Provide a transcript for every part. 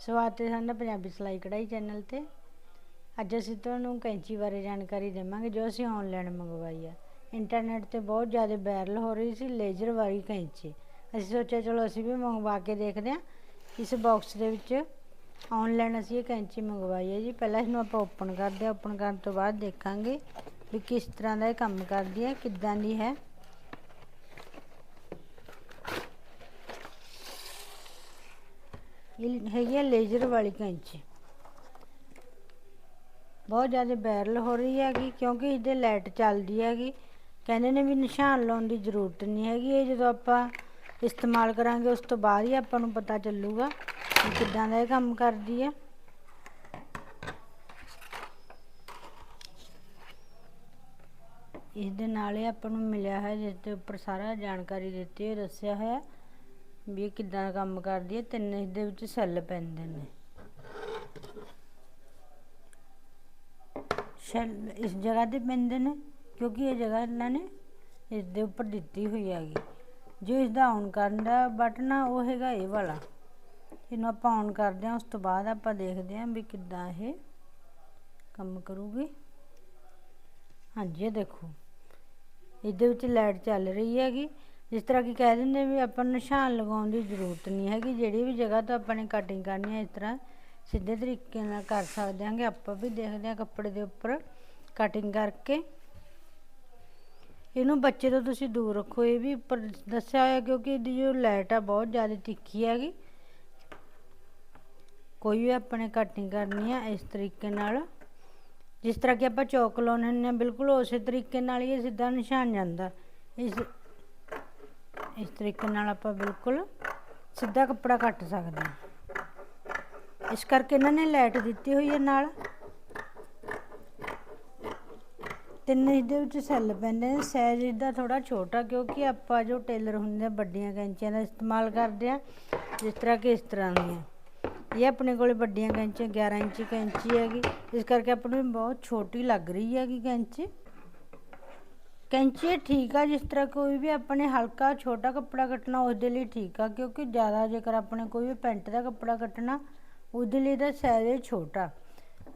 ਸਵਾਗਤ ਹੈ ਸਾਡਾ ਪੰਜਾਬੀ ਸਿਲਾਈ ਕਢਾਈ ਚੈਨਲ ਤੇ। ਅੱਜ ਅਸੀਂ ਤੁਹਾਨੂੰ ਕੈਂਚੀ ਬਾਰੇ ਜਾਣਕਾਰੀ ਦੇਵਾਂਗੇ, ਜੋ ਅਸੀਂ ਆਨਲਾਈਨ ਮੰਗਵਾਈ ਆ। ਇੰਟਰਨੈਟ ਤੇ ਬਹੁਤ ਜ਼ਿਆਦਾ ਵਾਇਰਲ ਹੋ ਰਹੀ ਸੀ ਲੇਜ਼ਰ ਵਾਲੀ ਕੈਂਚੀ। ਅਸੀਂ ਸੋਚਿਆ, ਚਲੋ ਅਸੀਂ ਵੀ ਮੰਗਵਾ ਕੇ ਦੇਖਦੇ ਹਾਂ। ਇਸ ਬਾਕਸ ਦੇ ਵਿੱਚ ਆਨਲਾਈਨ ਅਸੀਂ ਇਹ ਕੈਂਚੀ ਮੰਗਵਾਈ ਹੈ ਜੀ। ਪਹਿਲਾਂ ਇਹਨੂੰ ਆਪਾਂ ਓਪਨ ਕਰਦੇ ਹਾਂ। ਓਪਨ ਕਰਨ ਤੋਂ ਬਾਅਦ ਦੇਖਾਂਗੇ ਵੀ ਕਿਸ ਤਰ੍ਹਾਂ ਦਾ ਇਹ ਕੰਮ ਕਰਦੀ ਹੈ, ਕਿੱਦਾਂ ਦੀ ਹੈ। ਇਹ ਹੈਗੀ ਹੈ ਲੇਜ਼ਰ ਵਾਲੀ ਕੈਂਚੀ। ਬਹੁਤ ਜ਼ਿਆਦਾ ਵਾਇਰਲ ਹੋ ਰਹੀ ਹੈਗੀ, ਕਿਉਂਕਿ ਇਹਦੇ ਲਾਈਟ ਚੱਲਦੀ ਹੈਗੀ। ਕਹਿੰਦੇ ਨੇ ਵੀ ਨਿਸ਼ਾਨ ਲਾਉਣ ਦੀ ਜ਼ਰੂਰਤ ਨਹੀਂ ਹੈਗੀ। ਇਹ ਜਦੋਂ ਆਪਾਂ ਇਸਤੇਮਾਲ ਕਰਾਂਗੇ, ਉਸ ਤੋਂ ਬਾਅਦ ਹੀ ਆਪਾਂ ਨੂੰ ਪਤਾ ਚੱਲੂਗਾ ਕਿ ਕਿੱਦਾਂ ਦਾ ਇਹ ਕੰਮ ਕਰਦੀ ਹੈ। ਇਸ ਦੇ ਨਾਲ ਹੀ ਆਪਾਂ ਨੂੰ ਮਿਲਿਆ ਹੈ, ਜਿਸ ਦੇ ਉੱਪਰ ਸਾਰਾ ਜਾਣਕਾਰੀ ਦਿੱਤੀ ਹੈ ਦੱਸਿਆ ਹੋਇਆ। ਵੀ ਇਹ ਕਿੱਦਾਂ ਦਾ ਕੰਮ ਕਰਦੀ ਹੈ, ਤਿੰਨ ਇਸ ਦੇ ਵਿੱਚ ਸੈੱਲ ਪੈਂਦੇ ਨੇ। ਸੈੱਲ ਇਸ ਜਗ੍ਹਾ ਤੇ ਪੈਂਦੇ ਨੇ, ਕਿਉਂਕਿ ਇਹ ਜਗ੍ਹਾ ਇਹਨਾਂ ਨੇ ਇਸ ਦੇ ਉੱਪਰ ਦਿੱਤੀ ਹੋਈ ਹੈਗੀ। ਜੋ ਇਸ ਦਾ ਆਨ ਕਰਨ ਦਾ ਬਟਨ ਆ, ਉਹ ਹੈਗਾ ਇਹ ਵਾਲਾ। ਇਹਨੂੰ ਆਪਾਂ ਆਨ ਕਰਦੇ ਹਾਂ, ਉਸ ਤੋਂ ਬਾਅਦ ਆਪਾਂ ਦੇਖਦੇ ਹਾਂ ਵੀ ਕਿੱਦਾਂ ਇਹ ਕੰਮ ਕਰੂਗੀ। ਹਾਂਜੀ, ਇਹ ਦੇਖੋ। ਇਹਦੇ ਵਿੱਚ ਲਾਈਟ ਚੱਲ ਰਹੀ ਹੈਗੀ। ਜਿਸ ਤਰ੍ਹਾਂ ਕਿ ਕਹਿ ਦਿੰਦੇ ਵੀ ਆਪਾਂ ਨੂੰ ਨਿਸ਼ਾਨ ਲਗਾਉਣ ਦੀ ਜ਼ਰੂਰਤ ਨਹੀਂ ਹੈਗੀ, ਜਿਹੜੀ ਵੀ ਜਗ੍ਹਾ ਤੋਂ ਆਪਾਂ ਨੇ ਕਟਿੰਗ ਕਰਨੀ ਹੈ, ਇਸ ਤਰ੍ਹਾਂ ਸਿੱਧੇ ਤਰੀਕੇ ਨਾਲ ਕਰ ਸਕਦੇ ਹਾਂਗੇ। ਆਪਾਂ ਵੀ ਦੇਖਦੇ ਹਾਂ ਕੱਪੜੇ ਦੇ ਉੱਪਰ ਕਟਿੰਗ ਕਰਕੇ। ਇਹਨੂੰ ਬੱਚੇ ਤੋਂ ਤੁਸੀਂ ਦੂਰ ਰੱਖੋ। ਇਹ ਵੀ ਉੱਪਰ ਦੱਸਿਆ ਹੋਇਆ ਕਿਉਂਕਿ ਇਹਦੀ ਜੋ ਲਾਈਟ ਆ ਬਹੁਤ ਜ਼ਿਆਦਾ ਤਿੱਖੀ ਹੈਗੀ। ਕੋਈ ਵੀ ਆਪਣੇ ਕਟਿੰਗ ਕਰਨੀ ਆ ਇਸ ਤਰੀਕੇ ਨਾਲ। ਜਿਸ ਤਰ੍ਹਾਂ ਕਿ ਆਪਾਂ ਚੌਕ ਲਾਉਣੇ ਹੁੰਦੇ ਆ ਬਿਲਕੁਲ ਉਸੇ ਤਰੀਕੇ ਨਾਲ ਹੀ ਇਹ ਸਿੱਧਾ ਨਿਸ਼ਾਨ ਜਾਂਦਾ। ਇਸ ਇਸ ਤਰੀਕੇ ਨਾਲ ਆਪਾਂ ਬਿਲਕੁਲ ਸਿੱਧਾ ਕੱਪੜਾ ਕੱਟ ਸਕਦੇ ਹਾਂ। ਇਸ ਕਰਕੇ ਇਹਨਾਂ ਨੇ ਲਾਈਟ ਦਿੱਤੀ ਹੋਈ ਹੈ ਨਾਲ। ਤਿੰਨ ਇਹਦੇ ਵਿੱਚ ਸੈੱਲ ਪੈਂਦੇ ਨੇ। ਸਾਈਜ਼ ਇਹਦਾ ਥੋੜਾ ਛੋਟਾ ਕਿਉਂਕਿ ਆਪਾਂ ਜੋ ਟੇਲਰ ਹੁੰਦੇ ਆ, ਵੱਡੀਆਂ ਕੈਂਚੀਆਂ ਦਾ ਇਸਤੇਮਾਲ ਕਰਦੇ ਆ, ਜਿਸ ਤਰ੍ਹਾਂ ਕਿ ਇਸ ਤਰ੍ਹਾਂ ਦੀਆਂ। ਇਹ ਆਪਣੇ ਕੋਲੇ ਵੱਡੀਆਂ ਕੈਂਚੀਆਂ 11 ਇੰਚੀ ਕੈਂਚੀ ਹੈਗੀ। ਇਸ ਕਰਕੇ ਆਪਾਂ ਨੂੰ ਬਹੁਤ ਛੋਟੀ ਲੱਗ ਰਹੀ ਹੈਗੀ ਕੈਂਚੀ। ਕੈਂਚੀ ਠੀਕ ਆ, ਜਿਸ ਤਰ੍ਹਾਂ ਕੋਈ ਵੀ ਆਪਣੇ ਹਲਕਾ ਛੋਟਾ ਕੱਪੜਾ ਕੱਟਣਾ ਉਸਦੇ ਲਈ ਠੀਕ ਆ, ਕਿਉਂਕਿ ਜ਼ਿਆਦਾ ਜੇਕਰ ਆਪਣੇ ਕੋਈ ਵੀ ਪੈਂਟ ਦਾ ਕੱਪੜਾ ਕੱਟਣਾ, ਉਹਦੇ ਲਈ ਤਾਂ ਸਾਈਜ਼ ਛੋਟਾ।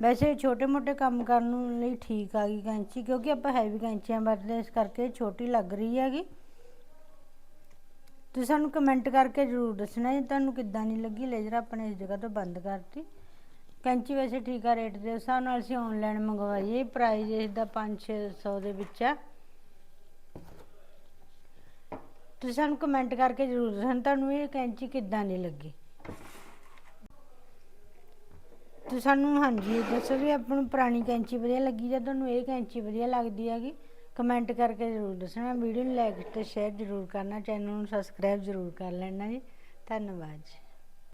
ਵੈਸੇ ਛੋਟੇ ਮੋਟੇ ਕੰਮ ਕਰਨ ਲਈ ਠੀਕ ਆ ਗਈ ਕੈਂਚੀ, ਕਿਉਂਕਿ ਆਪਾਂ ਹੈਵੀ ਕੈਂਚੀਆਂ ਵਰਤਦੇ ਇਸ ਕਰਕੇ ਛੋਟੀ ਲੱਗ ਰਹੀ ਹੈਗੀ। ਤੁਸੀਂ ਸਾਨੂੰ ਕਮੈਂਟ ਕਰਕੇ ਜ਼ਰੂਰ ਦੱਸਣਾ ਜੀ ਤੁਹਾਨੂੰ ਕਿੱਦਾਂ ਨਹੀਂ ਲੱਗੀ? ਲੇਜ਼ਰ ਆਪਣੇ ਇਸ ਜਗ੍ਹਾ ਤੋਂ ਬੰਦ ਕਰਤੀ। ਕੈਂਚੀ ਵੈਸੇ ਠੀਕ ਆ ਰੇਟ ਦੇ ਹਿਸਾਬ ਨਾਲ ਅਸੀਂ ਆਨਲਾਈਨ ਮੰਗਵਾਈਏ ਹੈ ਪ੍ਰਾਈਸ ਇਸ ਦਾ 5-600 ਦੇ ਵਿੱਚ ਆ। ਤੁਸੀਂ ਸਾਨੂੰ ਕਮੈਂਟ ਕਰਕੇ ਜ਼ਰੂਰ ਦੱਸਣ, ਤੁਹਾਨੂੰ ਇਹ ਕੈਂਚੀ ਕਿੱਦਾਂ ਦੀ ਲੱਗੀ? ਤੁਸੀਂ ਸਾਨੂੰ ਹਾਂਜੀ ਦੱਸੋ ਵੀ ਆਪਾਂ ਨੂੰ ਪੁਰਾਣੀ ਕੈਂਚੀ ਵਧੀਆ ਲੱਗੀ ਜਾਂ ਤੁਹਾਨੂੰ ਇਹ ਕੈਂਚੀ ਵਧੀਆ ਲੱਗਦੀ ਹੈਗੀ? ਕਮੈਂਟ ਕਰਕੇ ਜ਼ਰੂਰ ਦੱਸਣਾ, ਵੀਡੀਓ ਨੂੰ ਲਾਈਕ ਤੇ ਸ਼ੇਅਰ ਜ਼ਰੂਰ ਕਰਨਾ ਚੈਨਲ ਨੂੰ ਸਬਸਕ੍ਰਾਈਬ ਜ਼ਰੂਰ ਕਰ ਲੈਣਾ ਜੀ। ਧੰਨਵਾਦ ਜੀ।